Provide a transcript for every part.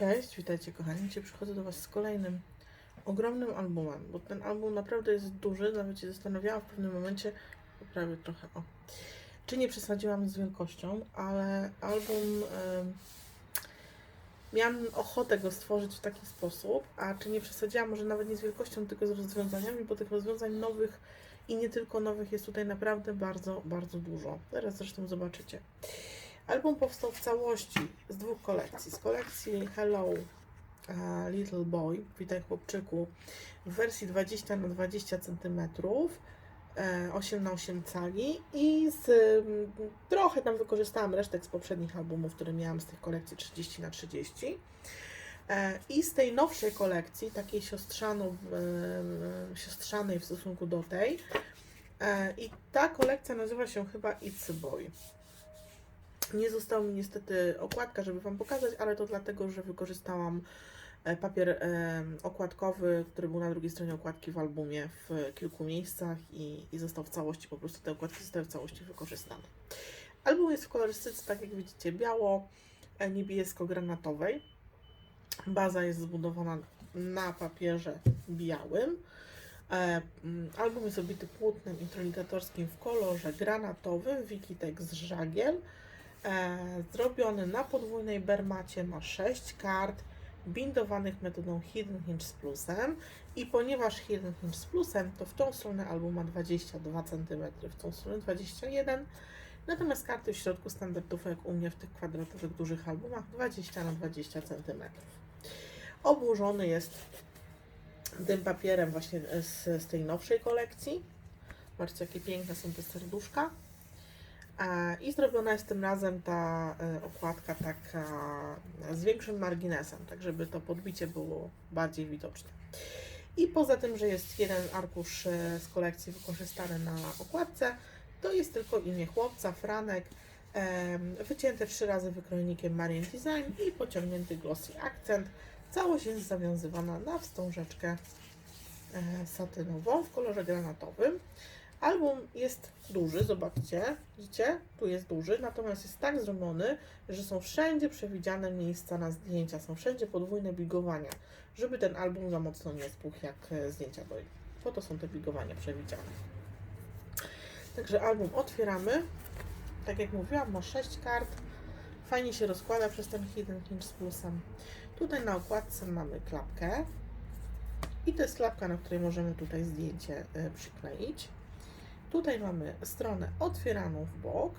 Cześć, witajcie kochani. Dzisiaj przychodzę do Was z kolejnym ogromnym albumem, bo ten album naprawdę jest duży, nawet się zastanawiałam w pewnym momencie, prawie trochę, o, czy nie przesadziłam z wielkością, ale album, em, miałam ochotę go stworzyć w taki sposób, a czy nie przesadziłam może nawet nie z wielkością, tylko z rozwiązaniami, bo tych rozwiązań nowych i nie tylko nowych jest tutaj naprawdę bardzo, bardzo dużo. Zaraz zresztą zobaczycie. Album powstał w całości z dwóch kolekcji. Z kolekcji Hello e, Little Boy, Witaj Chłopczyku, w wersji 20 na 20 cm, e, 8 na 8 cali i z trochę tam wykorzystałam resztek z poprzednich albumów, które miałam z tych kolekcji 30 na 30. E, I z tej nowszej kolekcji, takiej e, siostrzanej w stosunku do tej. I ta kolekcja nazywa się chyba It's a Boy. Nie została mi niestety okładka, żeby Wam pokazać, ale to dlatego, że wykorzystałam e, papier e, okładkowy, który był na drugiej stronie okładki w albumie w kilku miejscach i, i został w całości, po prostu te okładki zostały w całości wykorzystane. Album jest w kolorystyce, tak jak widzicie, biało, e. Baza jest zbudowana na papierze białym. Mm, Album jest obity płótnem introligatorskim w kolorze granatowym, Wikitex żagiel. E, zrobiony na podwójnej bermacie, ma 6 kart, bindowanych metodą Hidden Hinge z plusem i ponieważ Hidden Hinge z plusem, to w tą stronę album ma 22 cm, w tą stronę 21 Natomiast karty w środku standardowe, jak u mnie w tych kwadratowych dużych albumach, 20 na 20 cm. Obłożony jest tym papierem właśnie z, z tej nowszej kolekcji. Zobaczcie, jakie piękne są te serduszka. E, I zrobiona jest tym razem ta e, okładka taka z większym marginesem, tak żeby to podbicie było bardziej widoczne. I poza tym, że jest jeden arkusz e, z kolekcji wykorzystany na okładce, to jest tylko imię chłopca, Franek, wycięte trzy razy wykrojnikiem Marian Design i pociągnięty glossy akcent. Całość jest zawiązywana na wstążeczkę satynową w kolorze granatowym. Album jest duży, zobaczcie, widzicie? Tu jest duży, natomiast jest tak zrobiony, że są wszędzie przewidziane miejsca na zdjęcia, są wszędzie podwójne bigowania, żeby ten album za mocno nie spuchł jak e, zdjęcia były. Po to są te bigowania przewidziane. Także album otwieramy. Tak jak mówiłam, ma 6 kart. Fajnie się rozkłada przez ten Hidden Hinge z plusem. Tutaj na okładce mamy klapkę. I to jest klapka, na której możemy tutaj zdjęcie e, przykleić. Tutaj mamy stronę otwieraną w bok.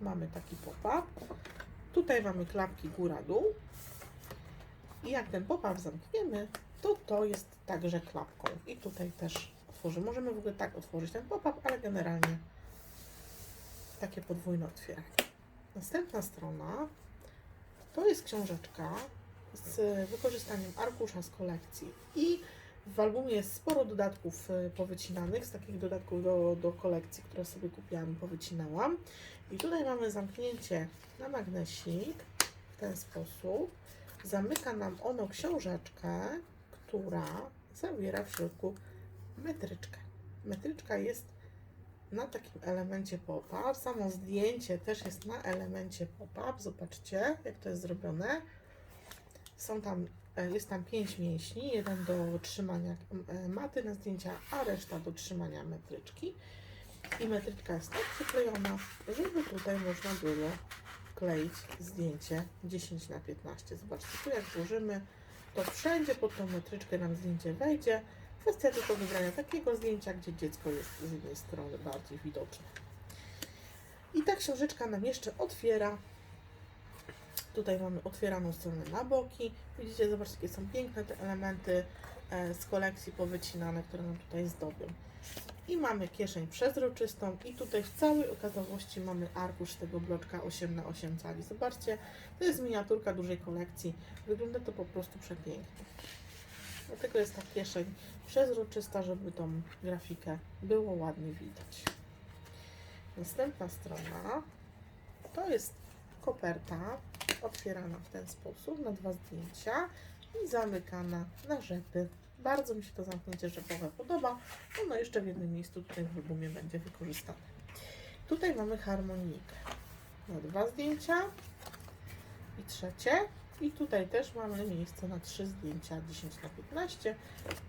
Mamy taki pop-up. Tutaj mamy klapki góra-dół. I jak ten pop-up zamkniemy, to to jest także klapką. I tutaj też otworzy. Możemy w ogóle tak otworzyć ten pop-up, ale generalnie takie podwójne otwieranie. Następna strona to jest książeczka z wykorzystaniem arkusza z kolekcji i w albumie jest sporo dodatków y, powycinanych, z takich dodatków do, do kolekcji, które sobie kupiłam powycinałam. I tutaj mamy zamknięcie na magnesik w ten sposób. Zamyka nam ono książeczkę, która zawiera w środku metryczkę. Metryczka jest na takim elemencie pop-up. Samo zdjęcie też jest na elemencie pop-up. Zobaczcie, jak to jest zrobione. Są tam, e, jest tam pięć mięśni, jeden do trzymania e, maty na zdjęcia, a reszta do trzymania metryczki. I metryczka jest tak przyklejona, żeby tutaj można było kleić zdjęcie 10 na 15. Zobaczcie, tu jak włożymy, to wszędzie pod tą metryczkę nam zdjęcie wejdzie. Kwestia tylko wybrania takiego zdjęcia, gdzie dziecko jest z jednej strony bardziej widoczne. I ta książeczka nam jeszcze otwiera. Tutaj mamy otwieraną stronę na boki. Widzicie, zobaczcie, jakie są piękne te elementy e, z kolekcji powycinane, które nam tutaj zdobią. I mamy kieszeń przezroczystą i tutaj w całej okazałości mamy arkusz tego bloczka 8 na 8 cali. Zobaczcie, to jest miniaturka dużej kolekcji. Wygląda to po prostu przepięknie. Dlatego jest ta kieszeń przezroczysta, żeby tą grafikę było ładnie widać. Następna strona to jest koperta otwierana w ten sposób na dwa zdjęcia i zamykana na rzepy. Bardzo mi się to zamknięcie rzepowe podoba. Ono jeszcze w jednym miejscu tutaj w albumie będzie wykorzystane. Tutaj mamy harmonijkę na dwa zdjęcia i trzecie I tutaj też mamy miejsce na trzy zdjęcia 10 na 15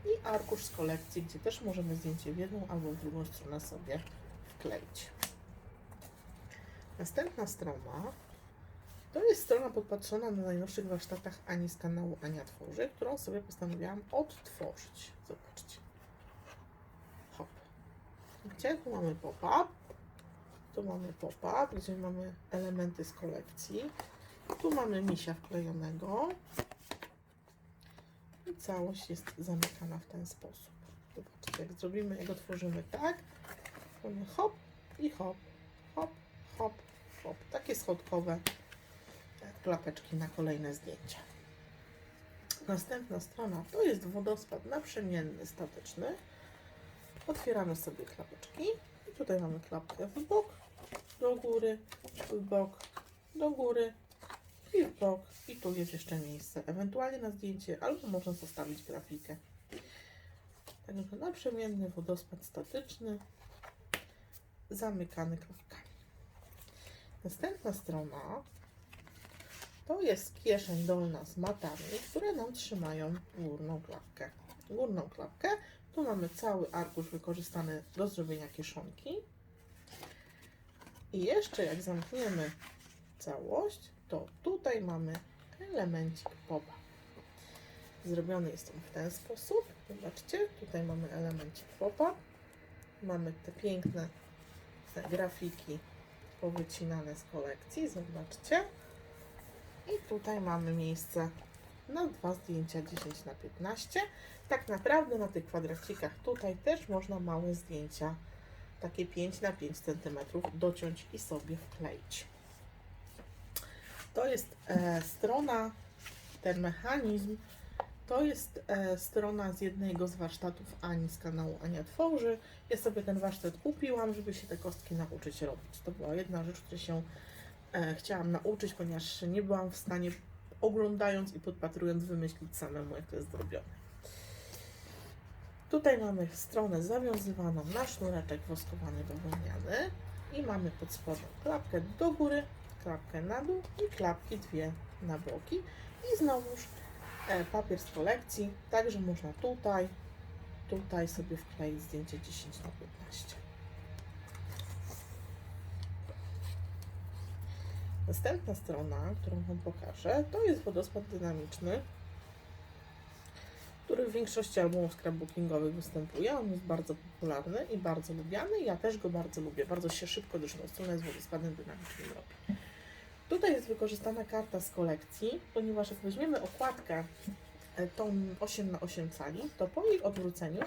i arkusz z kolekcji, gdzie też możemy zdjęcie w jedną albo w drugą stronę sobie wkleić. Następna strona to jest strona podpatrzona na najnowszych warsztatach Ani z kanału Ania Tworzy, którą sobie postanowiłam odtworzyć. Zobaczcie. Hop. Gdzie tu mamy pop-up? Tu mamy pop-up, gdzie mamy elementy z kolekcji. Tu mamy misia wklejonego. I całość jest zamykana w ten sposób. Zobaczcie, jak zrobimy, jak otworzymy tak, mamy hop i hop, hop, hop, hop. Takie schodkowe klapeczki na kolejne zdjęcia. Następna strona to jest wodospad naprzemienny, statyczny. Otwieramy sobie klapeczki i tutaj mamy klapkę w bok, do góry, w bok, do góry i w bok. I tu jest jeszcze miejsce, ewentualnie na zdjęcie, albo można zostawić grafikę. Także naprzemienny wodospad statyczny, zamykany klapkami. Następna strona to jest kieszeń dolna z matami, które nam trzymają górną klapkę. Górną klapkę. Tu mamy cały arkusz wykorzystany do zrobienia kieszonki. I jeszcze jak zamkniemy całość, to tutaj mamy elemencik popa. Zrobiony jest on w ten sposób. Zobaczcie, tutaj mamy elemencik popa. Mamy te piękne grafiki powycinane z kolekcji. Zobaczcie. I tutaj mamy miejsce na dwa zdjęcia 10 na 15. Tak naprawdę na tych kwadracikach tutaj też można małe zdjęcia, takie 5 na 5 cm, dociąć i sobie wkleić. To jest e, strona, ten mechanizm, to jest e, strona z jednego z warsztatów Ani z kanału Ania Tworzy. Ja sobie ten warsztat kupiłam, żeby się te kostki nauczyć robić. To była jedna rzecz, której się chciałam nauczyć, ponieważ nie byłam w stanie oglądając i podpatrując wymyślić samemu, jak to jest zrobione. Tutaj mamy stronę zawiązywaną na sznureczek woskowany bawełniany i mamy pod spodem klapkę do góry, klapkę na dół i klapki dwie na boki i znowuż e, papier z kolekcji, także można tutaj, tutaj sobie wkleić zdjęcie 10 na 15. Następna strona, którą Wam pokażę, to jest wodospad dynamiczny, który w większości albumów scrapbookingowych występuje. On jest bardzo popularny i bardzo lubiany. Ja też go bardzo lubię. Bardzo się szybko zresztą strona z wodospadem dynamicznym robi. Tutaj jest wykorzystana karta z kolekcji, ponieważ jak weźmiemy okładkę e, tą 8 na 8 cali, to po jej odwróceniu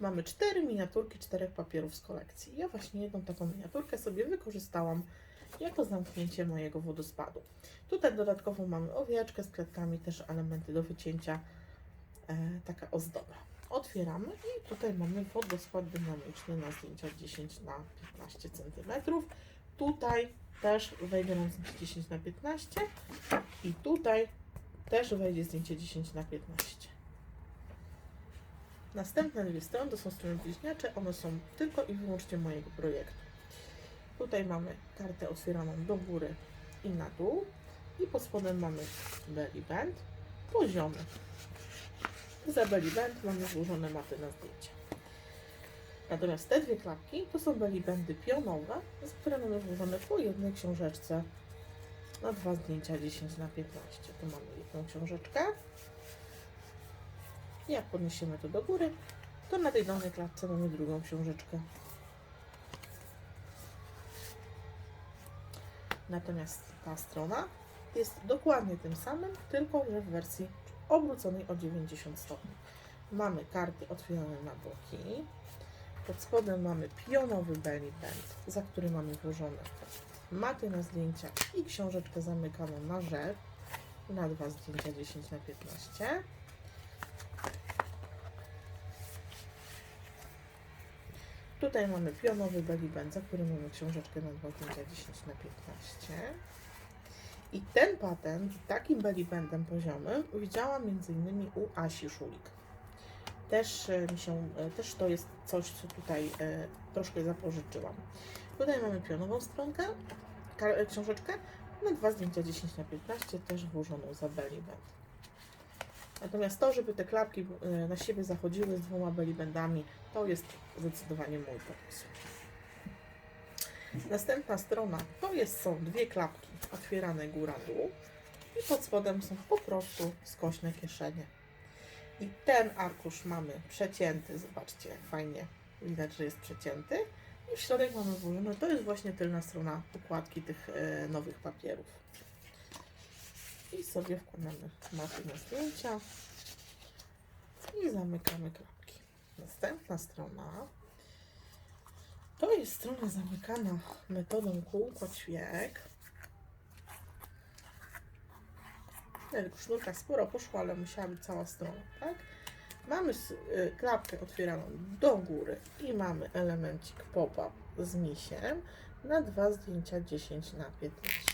mamy cztery miniaturki czterech papierów z kolekcji. Ja właśnie jedną taką miniaturkę sobie wykorzystałam jako zamknięcie mojego wodospadu. Tutaj dodatkowo mamy owieczkę z kwiatkami, też elementy do wycięcia, e, taka ozdoba. Otwieramy i tutaj mamy wodospad dynamiczny na zdjęciach 10 na 15 cm. Tutaj też wejdzie nam zdjęcie 10 na 15 i tutaj też wejdzie zdjęcie 10 na 15. Następne dwie strony to są strony bliźniacze, one są tylko i wyłącznie mojego projektu. Tutaj mamy kartę otwieraną do góry i na dół i pod spodem mamy belly band poziomy. Za belly band mamy złożone maty na zdjęcia. Natomiast te dwie klapki to są belly bandy pionowe, które mamy włożone po jednej książeczce na dwa zdjęcia 10 na 15. Tu mamy jedną książeczkę. Jak podniesiemy to do góry, to na tej dolnej klapce mamy drugą książeczkę. Natomiast ta strona jest dokładnie tym samym, tylko że w wersji obróconej o 90 stopni. Mamy karty otwierane na boki. Pod spodem mamy pionowy belly band, za który mamy włożone maty na zdjęcia i książeczkę zamykaną na rzep na dwa zdjęcia 10 na 15. Tutaj mamy pionowy belly band, za który mamy książeczkę na dwa zdjęcia 10 na 15. I ten patent z takim belly bandem poziomym widziałam m.in. u Asi Szulik. Też e, mi się, e, też to jest coś, co tutaj e, troszkę zapożyczyłam. Tutaj mamy pionową stronkę, książeczkę, Na dwa zdjęcia 10 na 15 też włożoną za belly band. Natomiast to, żeby te klapki e, na siebie zachodziły z dwoma belly bandami, to jest zdecydowanie mój pomysł. Następna strona to jest, są dwie klapki otwierane góra-dół i pod spodem są po prostu skośne kieszenie. I ten arkusz mamy przecięty, zobaczcie jak fajnie widać, że jest przecięty. I w środek mamy włożone, to jest właśnie tylna strona układki tych e, nowych papierów. I sobie wkładamy mapy na zdjęcia i zamykamy klapki. Następna strona to jest strona zamykana metodą kółko ćwiek. Sznurka sporo poszło, ale musiała być cała strona, tak? Mamy y, klapkę otwieraną do góry i mamy elemencik pop-up z misiem na dwa zdjęcia 10 na 15.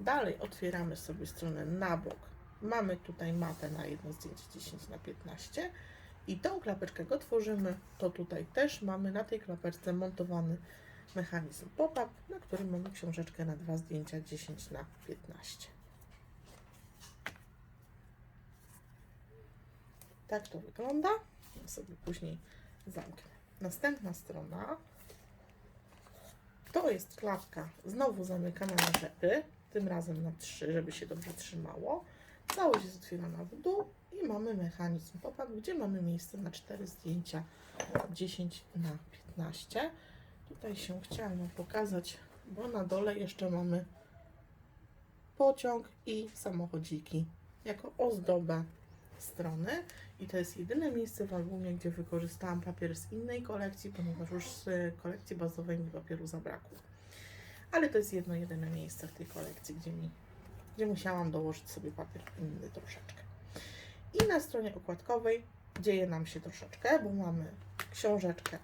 Dalej otwieramy sobie stronę na bok. Mamy tutaj matę na jedno zdjęcie 10 na 15 i tą klapeczkę go to tutaj też mamy na tej klapeczce montowany mechanizm pop-up, na którym mamy książeczkę na dwa zdjęcia 10 na 15. Tak to wygląda. Sobie później zamknę. Następna strona to jest klapka znowu zamykana na rzepy, tym razem na trzy, żeby się dobrze trzymało. Całość jest otwierana w dół i mamy mechanizm pop-up, gdzie mamy miejsce na cztery zdjęcia 10 na 15. Tutaj się chciałam pokazać, bo na dole jeszcze mamy pociąg i samochodziki jako ozdobę strony i to jest jedyne miejsce w albumie, gdzie wykorzystałam papier z innej kolekcji, ponieważ już z kolekcji bazowej mi papieru zabrakło. Ale to jest jedno jedyne miejsce w tej kolekcji, gdzie, mi, gdzie musiałam dołożyć sobie papier inny troszeczkę. I na stronie okładkowej dzieje nam się troszeczkę, bo mamy książeczkę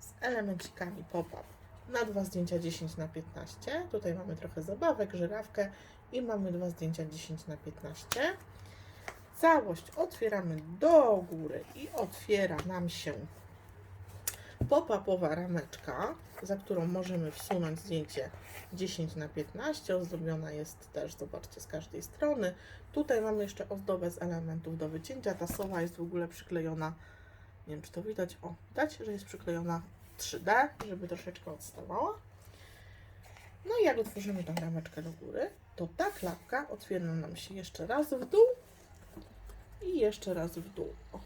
z elemencikami pop-up na dwa zdjęcia 10 na 15. Tutaj mamy trochę zabawek, żyrafkę i mamy dwa zdjęcia 10 na 15. Całość otwieramy do góry i otwiera nam się pop-upowa rameczka, za którą możemy wsunąć zdjęcie 10 na 15. Ozdobiona jest też, zobaczcie, z każdej strony. Tutaj mamy jeszcze ozdobę z elementów do wycięcia. Ta sowa jest w ogóle przyklejona, nie wiem czy to widać, o, widać, że jest przyklejona 3D, żeby troszeczkę odstawała. No i jak otworzymy tą rameczkę do góry, to ta klapka otwiera nam się jeszcze raz w dół i jeszcze raz w dół. O.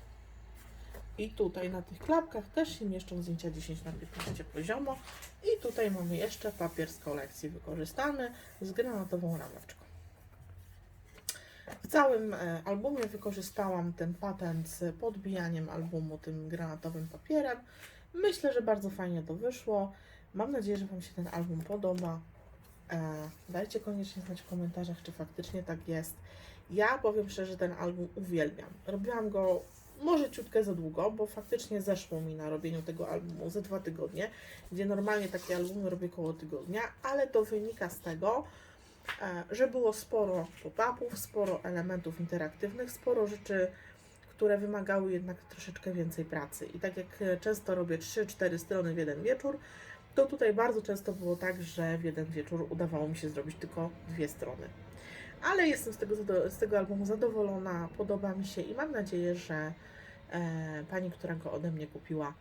I tutaj na tych klapkach też się mieszczą zdjęcia 10 na 15 poziomo. I tutaj mamy jeszcze papier z kolekcji wykorzystany z granatową rameczką. W całym e, albumie wykorzystałam ten patent z podbijaniem albumu tym granatowym papierem. Myślę, że bardzo fajnie to wyszło. Mam nadzieję, że Wam się ten album podoba. E, dajcie koniecznie znać w komentarzach, czy faktycznie tak jest. Ja powiem szczerze, ten album uwielbiam. Robiłam go może ciutkę za długo, bo faktycznie zeszło mi na robieniu tego albumu ze dwa tygodnie, gdzie normalnie takie albumy robię koło tygodnia, ale to wynika z tego, e, że było sporo pop-upów, sporo elementów interaktywnych, sporo rzeczy, które wymagały jednak troszeczkę więcej pracy. I tak jak często robię 3-4 strony w jeden wieczór, to tutaj bardzo często było tak, że w jeden wieczór udawało mi się zrobić tylko dwie strony. Ale jestem z tego, z tego albumu zadowolona, podoba mi się i mam nadzieję, że e, pani, która go ode mnie kupiła,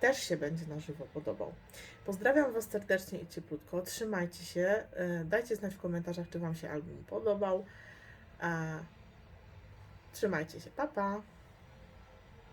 też się będzie na żywo podobał. Pozdrawiam Was serdecznie i cieplutko. Trzymajcie się. E, dajcie znać w komentarzach, czy Wam się album podobał. E, trzymajcie się. Pa, pa.